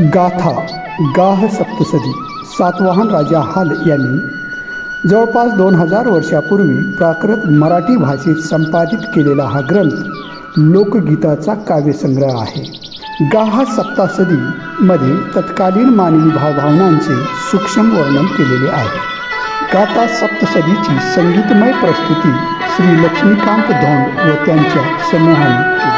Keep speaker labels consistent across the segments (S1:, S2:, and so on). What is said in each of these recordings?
S1: गाथा गाह सप्तसदी सातवाहन राजा हाल यांनी जवळपास दोन हजार वर्षापूर्वी प्राकृत मराठी भाषेत संपादित केलेला हा ग्रंथ लोकगीताचा काव्यसंग्रह आहे. गाहा सप्तासदीमध्ये तत्कालीन मानवी भावभावनांचे सूक्ष्म वर्णन केलेले आहे. गाथा सप्तसदीची संगीतमय प्रस्तुती श्री लक्ष्मीकांत धोंड व त्यांच्या समूहाने
S2: केली.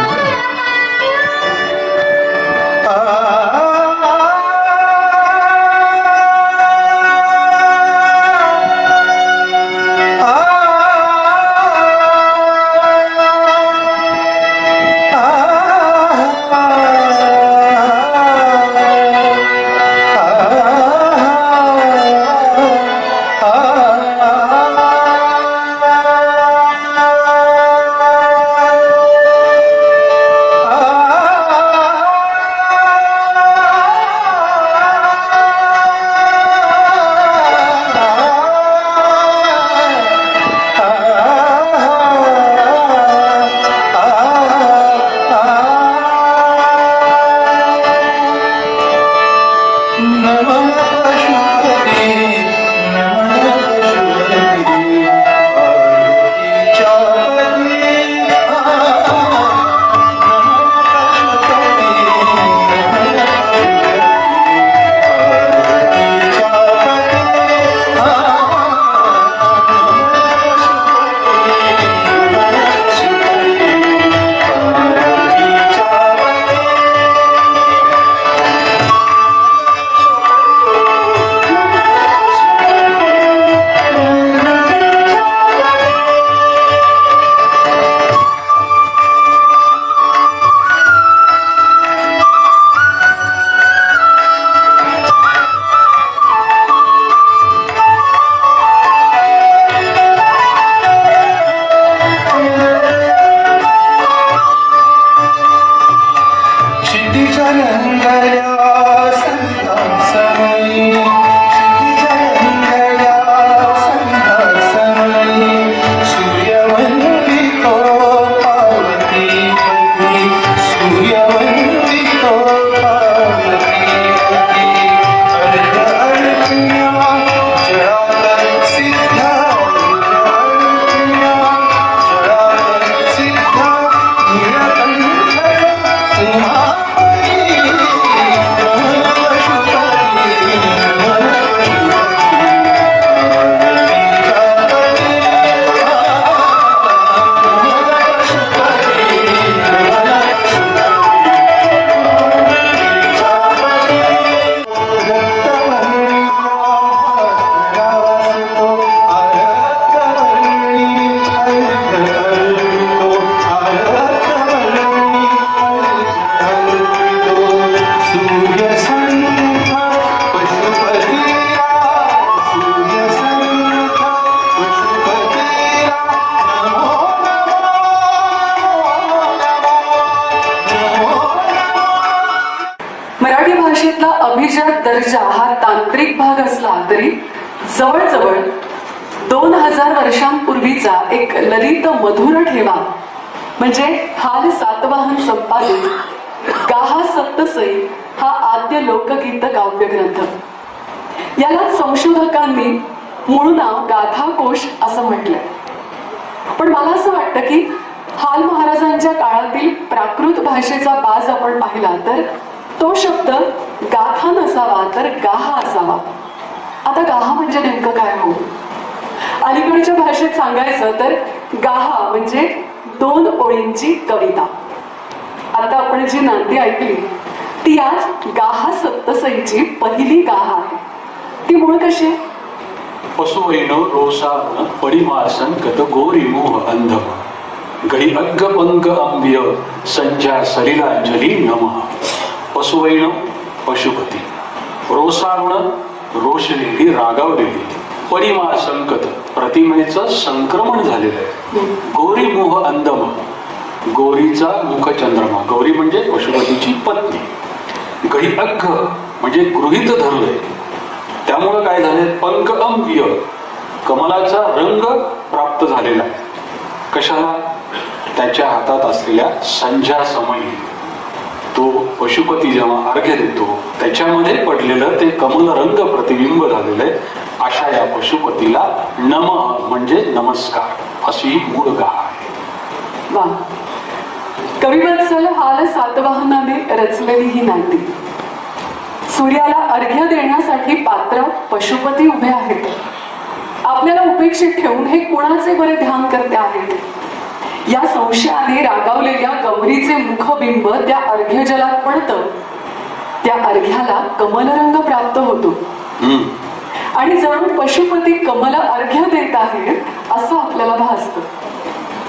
S2: प्रसिद्ध काव्य ग्रंथ याला संशोधकांनी मूळ नाव गाथाकोश असं म्हटलंय. पण मला असं वाटतं की हाल महाराजांच्या काळातील प्राकृत भाषेचा बाज आपण पाहिला तर तो शब्द गाथा नसावा तर गाहा असावा. आता गाहा म्हणजे नेमकं काय हो? अलीकडच्या भाषेत सांगायचं तर गाहा म्हणजे दोन ओळींची कविता. आता आपण जी नांदी ऐकली ती आज गाहा सप्तसईची पहिली गाहा आहे. ती मूळ कशी आहे?
S3: पशुवैनो रोषान परिमासन गत गोरिमोह अंधम. गई अग्ग पंग अंब्य संजा सलिलांजली नम. पशुवैन पशुपती. रोसावण रोषलेली रागावलेली. परिमा संकत प्रतिमेचं संक्रमण झालेलं आहे. गौरी मोह गौरीचा गोरीचा मुखचंद्रमा गौरी म्हणजे पशुपतीची पत्नी. गही अग्ग म्हणजे गृहित धरलंय त्यामुळं काय झाले पंक अंब्य कमलाचा रंग प्राप्त झालेला कशाला? त्याच्या हातात असलेल्या संध्या समयी तो पशुपती जेव्हा अर्घ्य देतो त्याच्यामध्ये पडलेलं ते कमल रंग प्रतिबिंब झालेलं आहे. अशा या पशुपतीला नम म्हणजे नमस्कार अशी मूळ गाह आहे.
S4: ना? कविवत्सल हाल सातवाहनाने रचलेली ही नांदी सूर्याला अर्घ्य देण्यासाठी पात्र पशुपती उभे आहेत. आपल्याला उपेक्षित ठेवून हे कुणाचे बरे ध्यान करते आहेत? या संशयाने रागावलेल्या गौरीचे मुखबिंब त्या अर्घ्यजलात पडतं. त्या अर्घ्याला कमलरंग प्राप्त होतो. आणि जणू पशुपती कमल अर्घ्य देत आहेत असं आपल्याला भासतं.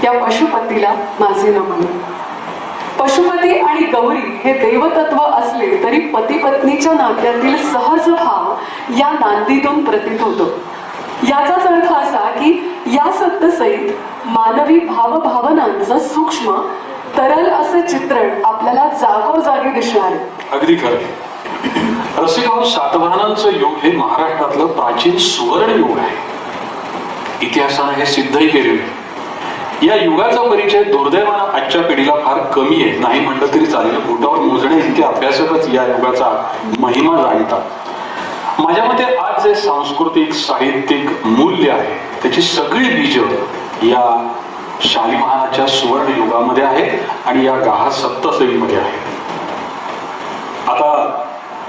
S4: त्या पशुपतीला माझे नमन. पशुपती आणि गौरी हे देवतत्व असले तरी पती पत्नीच्या नात्यातील सहज भाव या नांदीतून प्रतीत होतो. याचाच अर्थ असा की या सत्तसहित मानवी भावभावनांचं सूक्ष्म तरल असं चित्रण आपल्याला जागोजागी दिसणार.
S3: अगदी खरं. रसिकाव सातवाहनांचं युग हे महाराष्ट्रातलं प्राचीन सुवर्ण युग आहे. इतिहासानं हे सिद्धही केलेलं आहे. या युगाचा परिचय दुर्दैवानं आजच्या पिढीला फार कमी आहे. नाही म्हटलं तरी चालेल. बोटावर मोजणे इतके अभ्यासकच या युगाचा महिमा जाणतात माझ्या मते आज जे सांस्कृतिक साहित्यिक मूल्य आहे त्याची सगळी बीज या शालिवाहनाच्या सुवर्ण युगामध्ये आहेत आणि या गाहा सप्तसईमध्ये आहेत आता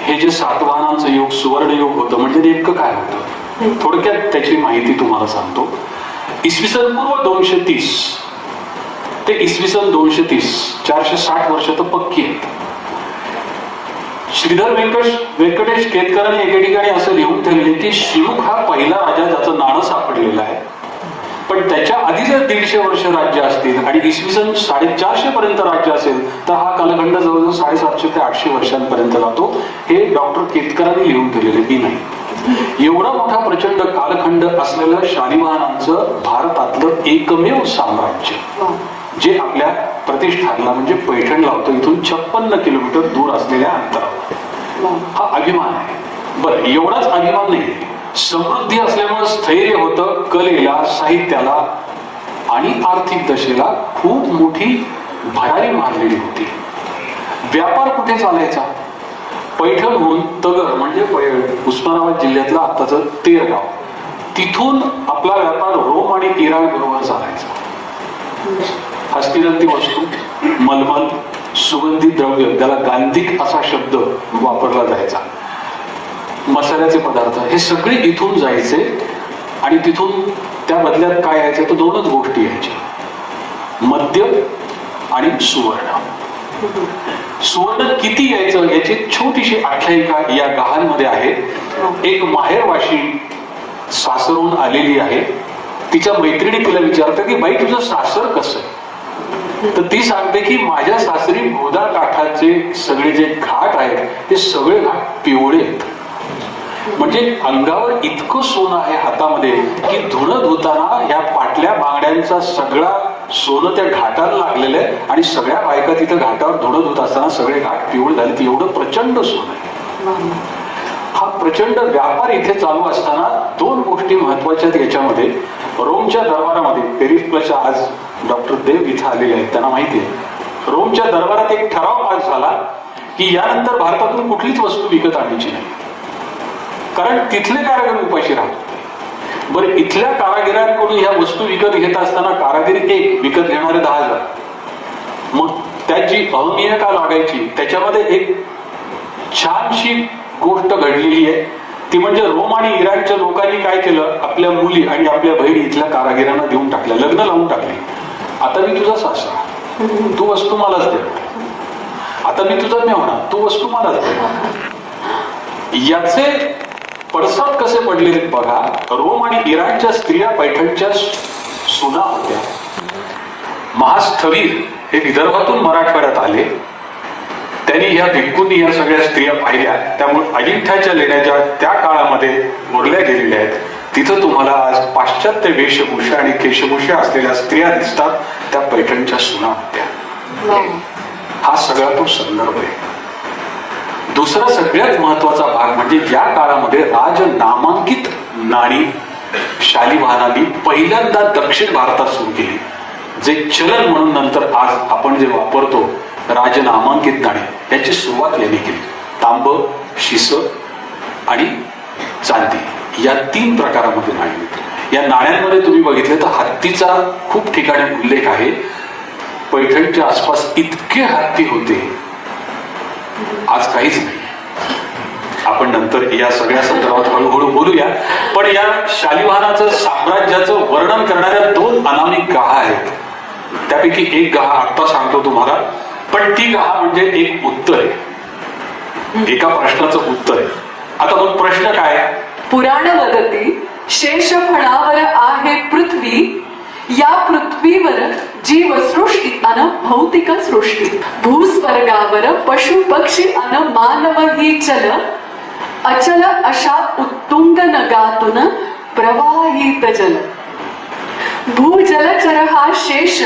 S3: हे जे सातवाहनांचं युग सुवर्ण युग होतं म्हणजे नेमकं काय होतं? थोडक्यात त्याची माहिती तुम्हाला सांगतो. इसवी सन पूर्व दोनशे तीस ते इसवी सन दोनशे तीस चारशे साठ वर्ष तर पक्की आहेत. श्रीधर व्यंकटेश व्यंकटेश केतकरांनी एके ठिकाणी असं लिहून ठेवले की शिवक हा पहिला राजा ज्याचं नाणं सापडलेलं आहे. पण त्याच्या आधी जर दीडशे वर्ष राज्य असतील आणि इसवी सन साडेचारशे पर्यंत राज्य असेल तर हा कालखंड जवळजवळ साडेसातशे ते आठशे वर्षांपर्यंत जातो. हे डॉक्टर केतकरांनी लिहून ठेवलेले मी नाही. एवढा मोठा प्रचंड कालखंड असलेलं शालिवाहनांचं भारतातलं एकमेव साम्राज्य. जे आपल्या प्रतिष्ठानला म्हणजे पैठण लावतो इथून छप्पन्न किलोमीटर दूर असलेल्या अंतरावर. हा अभिमान आहे. बरं एवढाच अभिमान नाही. समृद्धी असल्यामुळे स्थैर्य होतं कलेला साहित्याला आणि आर्थिक दशेला खूप मोठी भरारी मारलेली होती. व्यापार कुठे चालायचा? पैठणहून तगर म्हणजे पै- उस्मानाबाद जिल्ह्यातलं आताचं तेरगाव. तिथून आपला व्यापार रोम आणि इराण बरोबर चालायचा. हस्तिदंती वस्तू मलमल सुगंधी द्रव्य त्याला गांधिक असा शब्द वापरला जायचा. मसाल्याचे पदार्थ हे सगळे इथून जायचे आणि तिथून त्या बदल्यात काय यायचं तर दोनच गोष्टी यायच्या. मद्य आणि सुवर्ण. सुवर्ण किती यायचं? याची छोटीशी आख्यायिका या गहांमध्ये आहे. एक माहेरवाशी सासरून आलेली आहे. तिच्या मैत्रिणी तिला विचारतं की बाई तुझं सासर कसं आहे? तर ती सांगते की माझ्या सासरी गोदा काठाचे सगळे जे घाट आहेत ते सगळे घाट पिवळे आहेत. म्हणजे अंगावर इतकं सोनं आहे हातामध्ये की धुणं धुताना या पाटल्या बांगड्यांचा सगळा सोनं त्या घाटाला लागलेलं आहे आणि सगळ्या बायका तिथं घाटावर धुडत होत असताना सगळे घाट पिवळे झाले. ते एवढं प्रचंड सोनं आहे. हा प्रचंड व्यापार इथे चालू असताना दोन गोष्टी महत्त्वाच्या याच्यामध्ये. रोमच्या दरबारामध्ये पेरिस प्लसच्या आज डॉक्टर देव इथे आलेले आहेत त्यांना माहिती आहे. रोमच्या दरबारात एक ठराव पास झाला की यानंतर भारतातून कुठलीच वस्तू विकत आणायची नाही. कारण तिथले कार्यक्रम उपाशी राहतो बरं इथल्या कारागिरांकडून ह्या वस्तू विकत घेत असताना कारागिरी एक विकत घेणारे दहा हजार. मग त्याची अहमियता लागायची. त्याच्यामध्ये एक छानशी गोष्ट घडलेली आहे. ती म्हणजे रोम आणि इराणच्या लोकांनी काय केलं? आपल्या मुली आणि आपल्या बहिणी इथल्या कारागिरांना देऊन टाकल्या लग्न लावून टाकले. आता मी तुझा सासरा तू वस्तू मलाच दे. आता मी तुझा मेहणा तू वस्तू मलाच दे. याचे पडसाद कसे पडले बघा. रोम आणि इराणच्या स्त्रिया पैठणच्या सुना होत्या. महास्थवीर हे विदर्भातून मराठवाड्यात आले. त्यांनी ह्या भिक्कूंनी या सगळ्या स्त्रिया पाहिल्या. त्यामुळे अजिंठ्याच्या लेण्याच्या त्या काळामध्ये उरल्या गेलेल्या आहेत. तिथं तुम्हाला आज पाश्चात्य वेशभूषा आणि केशभूषा असलेल्या स्त्रिया दिसतात. त्या पैठणच्या सुना होत्या. हा सगळा तो संदर्भ आहे. दुसरा सगळ्यात महत्त्वाचा भाग म्हणजे या काळामध्ये राजनामांकित नाणी शालिवाहनांनी पहिल्यांदा दक्षिण भारतात सुरू केली. जे चलन म्हणून नंतर आज आपण जे वापरतो राज नामांकित नाणी याची सुरुवात यांनी केली. तांब शिस आणि चांदी या तीन प्रकारामध्ये नाणी या नाण्यांमध्ये तुम्ही बघितले तर हत्तीचा खूप ठिकाणी उल्लेख आहे. पैठणच्या आसपास इतके हत्ती होते. आज काहीच नाही. आपण नंतर या सगळ्या संदर्भात हळूहळू बोलूया. पण या शालिवाहनाचं साम्राज्याचं वर्णन करणाऱ्या दोन अनामिक गाहा आहेत. त्यापैकी एक गहा आत्ता सांगतो तुम्हाला. पण ती गहा म्हणजे एक उत्तर आहे. एका प्रश्नाचं उत्तर आहे. आता मग प्रश्न काय?
S4: पुराण वदती शेष फणावर आहे पृथ्वी. या पृथ्वीवर जीवसृष्टी अन भौतिक सृष्टी भूस्वर्गावर पशु पक्षी अन मानव ही चल. अचल अशा उत्तुंग नगातून प्रवाहित जल. भूजलचर हा शेष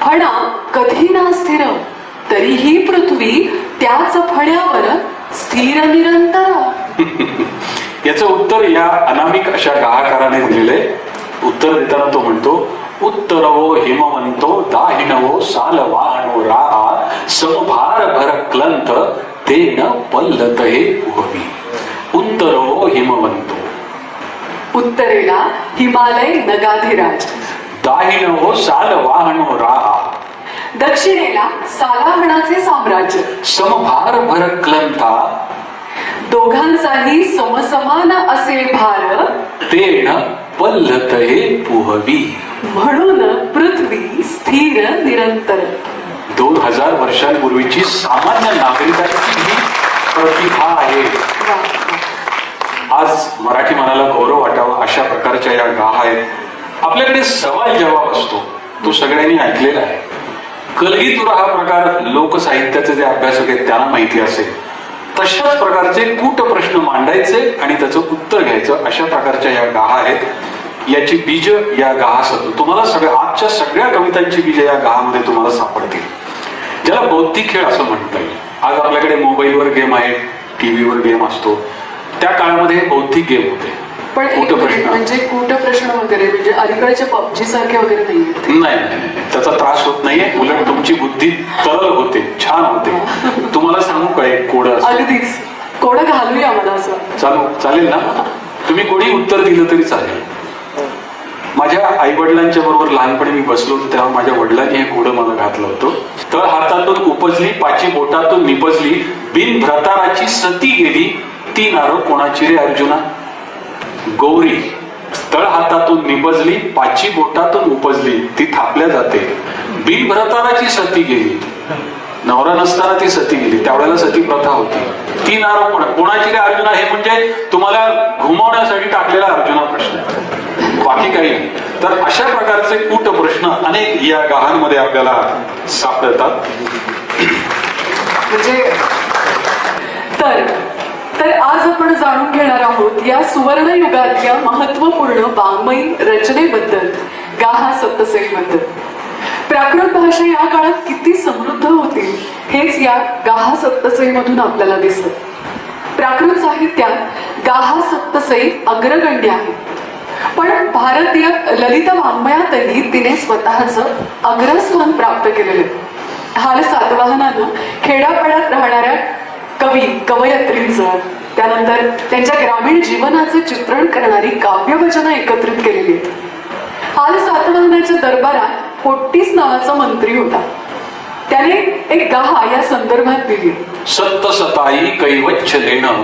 S4: फणा कधी ना स्थिर. तरीही पृथ्वी त्याच फण्यावर स्थिर निरंतर.
S3: याचं उत्तर या अनामिक अशा गाहकाराने दिलेलं आहे. उत्तर देताना तो म्हणतो उत्तरवो हिमवंतो दाहिणवो सालवाहनो राहा समभार भर क्लंत तेन पल्लत हे उहवी उत्तरवो हिमवंतो
S4: उत्तरेला हिमालय नगाधिराज
S3: दाहिणवो सालवाहनो राहा
S4: दक्षिणेला सालाहणाचे साम्राज्य
S3: समभार भर क्लंता
S4: दोघांचाही समसमान असे भार
S3: तेन पल्लत हे पुहवी
S4: म्हणून पृथ्वी स्थिर निरंतर.
S3: दोन हजार वर्षांपूर्वीची सामान्य नागरिकांची ही प्रतिभा आहे. आज मराठी मनाला गौरव वाटावा अशा प्रकारच्या या गाहा आहेत. आपल्याकडे सवाल जवाब असतो. तो सगळ्यांनी ऐकलेला आहे. कलगीतुरा हा प्रकार लोकसाहित्याचे जे अभ्यासक आहेत त्यांना माहिती असेल. तशाच प्रकारचे कूट प्रश्न मांडायचे आणि त्याचं उत्तर घ्यायचं अशा प्रकारच्या या गाहा आहेत. याची बीज या गाहा तुम्हाला सगळ्या आजच्या सगळ्या कवितांची बीज या गाहामध्ये तुम्हाला सापडतील. ज्याला बौद्धिक खेळ असं म्हणता येईल आज आपल्याकडे मोबाईलवर गेम आहे टीव्हीवर गेम असतो. त्या काळामध्ये बौद्धिक गेम होते.
S4: पण म्हणजे कूट प्रश्न वगैरे? म्हणजे अलीकडचे पबजी सारखे वगैरे नाही
S3: नाही. त्याचा त्रास होत नाहीये. उलट तुमची बुद्धी तरल होते छान होते. तुम्हाला सांगू काय कोड
S4: अगदीच. कोडं घालूया मला असं.
S3: चालू चालेल ना? तुम्ही कोणी उत्तर दिलं तरी चालेल. माझ्या आई वडिलांच्या बरोबर लहानपणी मी बसलो होतो तेव्हा माझ्या वडिलांनी हे घोडं मला घातलं होतं. तळ हातातून उपजली पाची बोटातून निपजली बिन भ्रताराची सती गेली ती नारळ कोणाची रे अर्जुना? गौरी. तळ हातातून निपजली पाची बोटातून उपजली ती थापल्या जाते. बिन भ्रताराची सती गेली. नवरा नसताना ती सती गेली त्यावेळेला सती प्रथा होती. ती नारो कोण कोणाची रे अर्जुना? हे म्हणजे तुम्हाला घुमवण्यासाठी टाकलेला अर्जुना प्रश्न बाकी काही तर अशा प्रकारचे कूट प्रश्न अनेक या गाहांमध्ये आपल्याला सापडतात.
S4: म्हणजे तर तर आज आपण जाणून घेणार आहोत या सुवर्ण युगातल्या महत्त्वपूर्ण वाङ्मयी रचनेबद्दल गाहा सप्तसईबद्दल प्राकृत भाषा या काळात किती समृद्ध होती हेच या गाहा सप्तसईमधून आपल्याला दिसतं. प्राकृत साहित्यात गाहा सप्तसई अग्रगण्य आहे. पण भारतीय ललित वाङ्मयातही तिने स्वतःचं अग्रस्थान प्राप्त केलेलं. हाल सातवाहनानं खेड्यापाड्यात राहणाऱ्या कवी कवयत्रींचं त्यानंतर त्यांच्या ग्रामीण जीवनाचं चित्रण करणारी काव्यवचनं एकत्रित केलेली. आहेत हाल सातवाहनाच्या दरबारात पोट्टीस नावाचा मंत्री होता. त्याने एक गहा या संदर्भात दिली.
S3: सत्त सताई कैवच्छ लेणं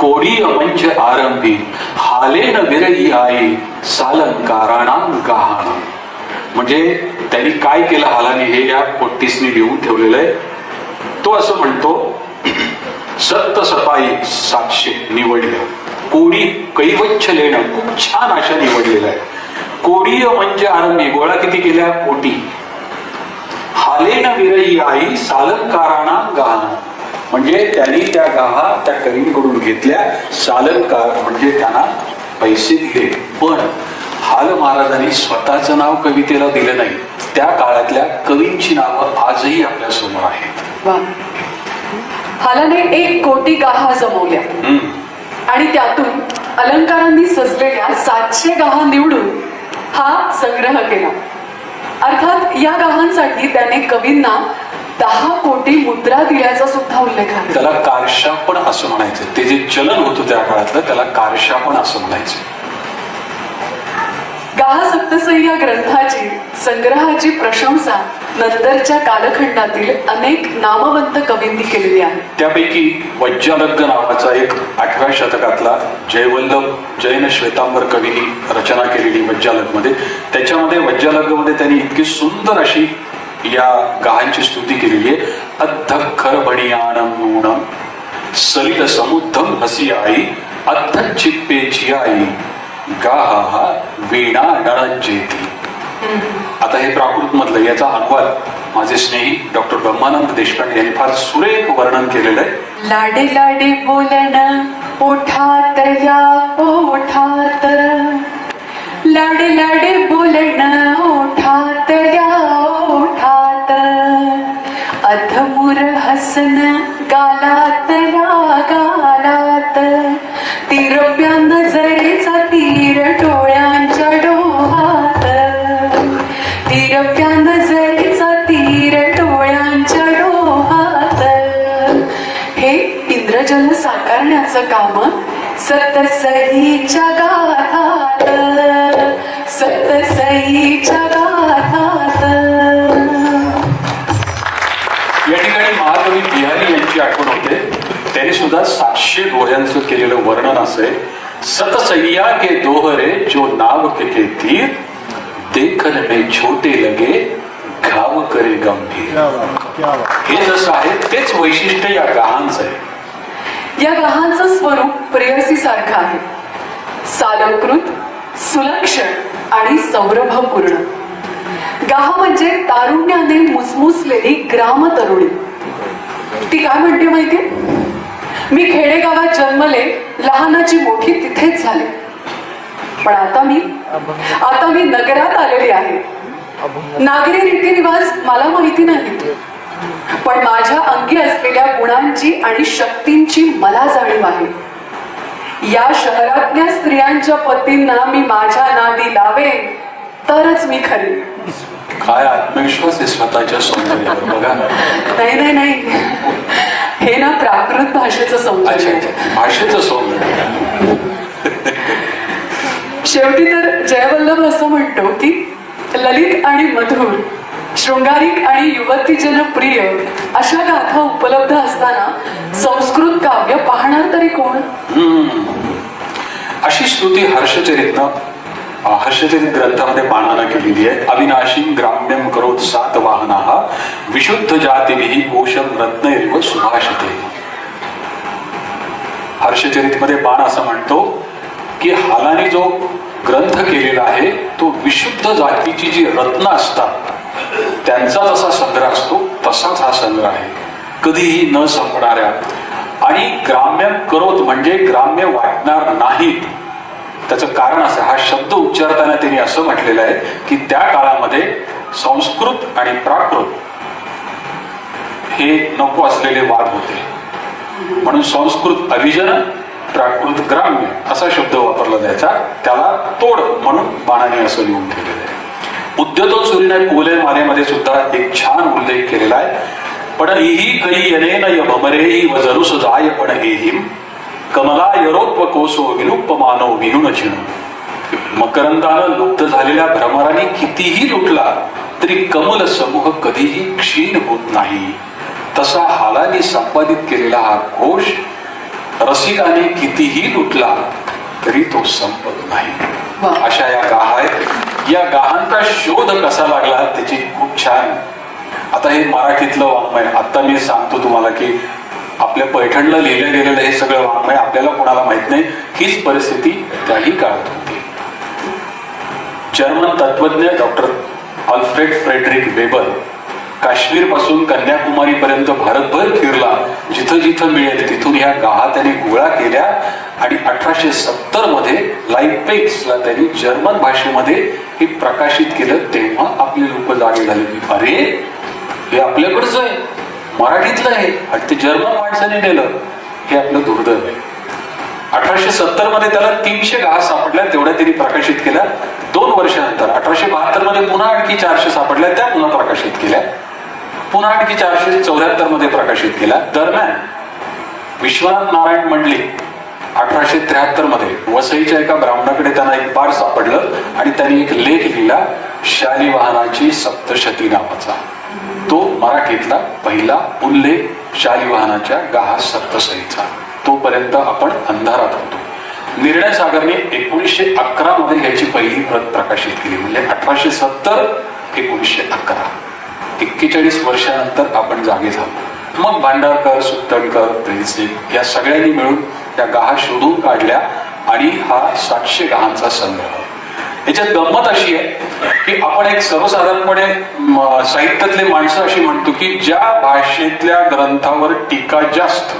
S3: कोडी मंच आरंभी हालेन विरई आई सालंकाराणां गाहाण. म्हणजे त्यांनी काय केलं हालाने? हे या पोट्टीसनी लिहून ठेवलेलं आहे. तो असं म्हणतो सत्त सपाई सातशे निवडल्या. कोडी कैवच्छ लेणं खूप छान अशा निवडलेलं आहे. कोडीय म्हणजे आरंभी गोळा किती केल्या? कोटी. हालेन विरही आई सालंकाराणा गाहन म्हणजे त्यांनी त्या गाहा त्या कवींकडून घेतल्या सालंकार म्हणजे त्यांना पैसे दिले. पण हाल महाराजांनी स्वतःचं नाव कवितेला दिलं नाही. त्या काळातल्या कवींची नावं आजही आपल्यासमोर आहेत.
S4: हालाने एक कोटी गाहा जमवल्या. आणि त्यातून अलंकारांनी सजलेल्या सातशे गाहा निवडून हा संग्रह केला. अर्थात या गाहांसाठी त्याने कवींना दहा कोटी मुद्रा दिल्याचा सुद्धा उल्लेख आहे.
S3: त्याला कारशापण असं म्हणायचं. ते जे चलन होतं त्या काळातलं त्याला कारशापण असं म्हणायचं.
S4: गाहा सप्तसई या ग्रंथाची संग्रहाची प्रशंसा नंतरच्या कालखंडातील अनेक नामवंत कवींनी केलेली आहे.
S3: त्यापैकी वज्जालग्ग नावाचा एक आठव्या शतकातला जयवल्लभ जैन श्वेतांबर कवींनी रचना केलेली वज्जालगमध्ये त्याच्यामध्ये वज्जालग्गमध्ये त्यांनी इतकी सुंदर अशी या गायांची स्तुती केलेली आहे. अद्धखर बणियानम नूनम सलिल समुद्धम हसी आई अद्ध चिप्पेची आई गाहा वीणा नरंजेती. आता हे प्राकृत मधलं याचा अनुवाद माझे स्नेही डॉक्टर ब्रह्मानंद देशपांडे यांनी फार सुरेख वर्णन केलेलं आहे.
S4: लाडे लाडे बोलण ओठात या ओठात लाडे लाडे बोलण ओठात या. हसन गालात रागालात तिरप्या नजरेचा तीर डोळ्यांच्या डोहात. तिरप्या नजरेचा तीर डोळ्यांच्या डोहात. हे इंद्रजल साकारण्याचं काम सतसईच्या
S3: सुद्धा सातशे दोह्यांचं केलेलं वर्णन असे सतसय्या के दोहरे जो नाव के तीर देखन में छोटे लगे घाव करे गंभीर. हे जसं आहे तेच वैशिष्ट्य या गाहांचं आहे.
S4: या गहांचं स्वरूप प्रेयसी सारखं आहे. सालंकृत सुलक्षण आणि सौरभपूर्ण. गाह म्हणजे तारुण्याने मुसमुसलेली ग्राम तरुणी ती काय म्हणते माहितीये? मी खेडेगावात जन्मले लहानाची मोठी तिथेच झाले. पण आता मी आता मी नगरात आलेली आहे. नागरी रीतिरिवाज मला माहिती नाही. पण माझ्या अंगी असलेल्या गुणांची आणि शक्तींची मला जाणीव आहे. या शहरातल्या स्त्रियांच्या पतींना मी माझ्या नादी लावेन तरच मी खरी.
S3: काय आत्मविश्वास आहे स्वतःच्या सौंदर्यावर? बघा
S4: नाही नाही नाही. हे ना प्राकृत भाषेचं सौंदर्य आहे.
S3: भाषेचं सौंदर्य.
S4: शेवटी तर जयवल्लभ असं म्हणतो की ललित आणि मधुर शृंगारिक आणि युवतीजन प्रिय अशा गाथा उपलब्ध असताना संस्कृत काव्य पाहणार तरी कोण?
S3: हम्म. अशी स्तुती हर्षचरितनं अं, हर्षचरित ग्रंथामध्ये मानानं केलेली आहे अविनाशी ग्राम्यम करोत सात वाहना विशुद्ध जातीही कोशम रत्नैव सुभाषते। हर्षचरितमध्ये बाण असं म्हणतो की हालाने जो ग्रंथ केलेला आहे तो विशुद्ध जातीची जी रत्न असतात त्यांचा जसा संग्रह असतो तसाच हा संग्रह आहे. कधीही न संपणाऱ्या आणि ग्राम्य करोत म्हणजे ग्राम्य वाटणार नाहीत. त्याचं कारण असं हा शब्द उच्चारताना त्यांनी असं म्हटलेलं आहे की त्या काळामध्ये संस्कृत आणि प्राकृत हे नको असलेले वाद होते. म्हणून संस्कृत अभिजन प्राकृत ग्राम्य असा शब्द वापरला जायचा. त्याला तोड म्हणून बाणाने असं लिहून ठेवलेलं आहे. उद्योतो सूर्यने कोले मारेमध्ये सुद्धा एक छान उल्लेख केलेला आहे. पण इही कई यनेन न भमरेही व वजरुस जाय पण एहिम कमला यरोत्व कोसो विनुपमानो विनुन चिणू मकरंदानं लुप्त झालेल्या भ्रमराने कितीही लुटला तरी कमल समूह कधीही क्षीण होत नाही. तसा हालाने संपादित केलेला हा घोष रसिकाने कितीही लुटला तरी तो संपत. नाही. अशा या गाहा आहेत या गाहांचा शोध कसा लागला त्याची खूप छान. आता हे मराठीतलं वाङ्मय. आता मी सांगतो तुम्हाला की आपल्या पैठणला लिहिलं गेलेलं हे सगळं वाङ्मय आपल्याला कोणाला माहीत नाही. हीच परिस्थिती त्याही काळात होती. जर्मन तत्वज्ञ डॉक्टर अल्फ्रेड फ्रेडरिक वेबर काश्मीरपासून कन्याकुमारी पर्यंत भारतभर फिरला जिथं जिथं मिळेल तिथून ह्या गाहा त्यांनी गोळा केल्या आणि अठराशे सत्तरमध्ये लाईपेक्सला त्यांनी जर्मन भाषेमध्ये हे प्रकाशित केलं तेव्हा आपली लोक जागे झाले. अरे हे आपल्याकडचं आहे. मराठीतलं आहे आणि ते जर्मन माणसाने नेलं हे आपलं दुर्दैव आहे. अठराशे सत्तरमध्ये त्याला तीनशे गाहा सापडल्या तेवढ्या त्यांनी प्रकाशित केल्या. दोन वर्षानंतर अठराशे बहात्तरमध्ये पुन्हा आणखी चारशे सापडल्या त्या पुन्हा प्रकाशित केल्या. पुन्हा आणखी चारशे चौऱ्याहत्तरमध्ये प्रकाशित केला दरम्यान विश्वनाथ नारायण मंडली अठराशे त्र्याहत्तरमध्ये वसईच्या एका ब्राह्मणाकडे त्यांना एक पार सापडलं आणि त्यांनी एक लेख लिहिला शालिवाहनाची सप्तशती नावाचा. तो मराठीतला पहिला उल्लेख शालिवाहनाच्या गाहा सप्तसहीचा तोपर्यंत आपण अंधारात होतो. निर्णय सागरने एकोणीसशे अकरा मध्ये याची पहिली प्रत प्रकाशित केली म्हणजे अठराशे सत्तर एकोणीसशे अकरा. एक्केचाळीस वर्षानंतर आपण जागे झालो. मग भांडारकर सुत्तणकर प्रिन्सिप या सगळ्यांनी मिळून त्या गाहा शोधून काढल्या आणि हा सातशे गहांचा संग्रह. याच्यात गंमत अशी आहे की आपण एक सर्वसाधारणपणे साहित्यातले माणसं अशी म्हणतो की ज्या भाषेतल्या ग्रंथावर टीका जास्त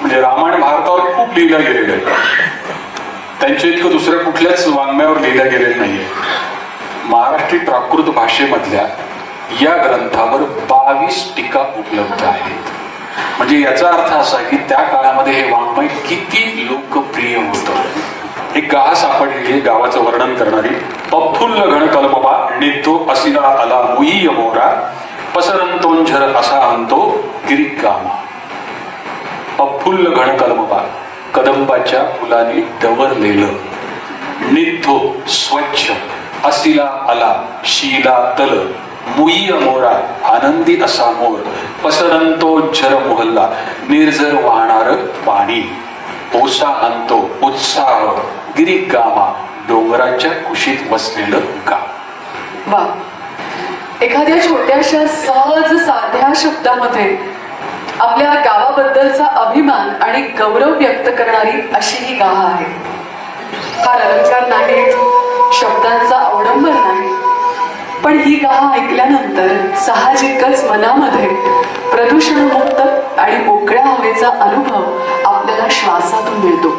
S3: म्हणजे रामायण भारतावर खूप लिहिलं गेलेलं आहे. त्यांच्या इतकं दुसऱ्या कुठल्याच वाङ्मयावर लिहिलं गेलेलं नाहीये. महाराष्ट्री प्राकृत भाषेमधल्या या ग्रंथावर बावीस टीका उपलब्ध आहेत. म्हणजे याचा अर्थ असा की त्या काळामध्ये हे वाङ्मय किती लोकप्रिय होतं. एक गा सापडलेली गावाचं वर्णन करणारी? पफुल्ल घन कल्पमा नितो असिला अला मुई मोरा पसरंतोंझर असा अंतो गिरिकामा अफुल्ल घन कलमबा कदंबाच्या फुलाने डवरलेलं. निथो स्वच्छ असिला आला शीला तल मुई मोरा आनंदी असा मोर पसरंतो झर मोहल्ला निर्झर वाहणार पाणी. ओसा आणतो उत्साह गिरिगामा डोंगराच्या कुशीत बसलेलं गाव.
S4: वा. एखाद्या छोट्याशा सहज साध्या शब्दामध्ये आपल्या गावाबद्दलचा अभिमान आणि गौरव व्यक्त करणारी अशी ही गाव आहे. फार अलंकार नाहीत शब्दांचा अवडंबर नाही पण ही गाहा ऐकल्यानंतर साहजिकच मनामध्ये प्रदूषणमुक्त आणि मोकळ्या हवेचा अनुभव आपल्याला श्वासातून मिळतो.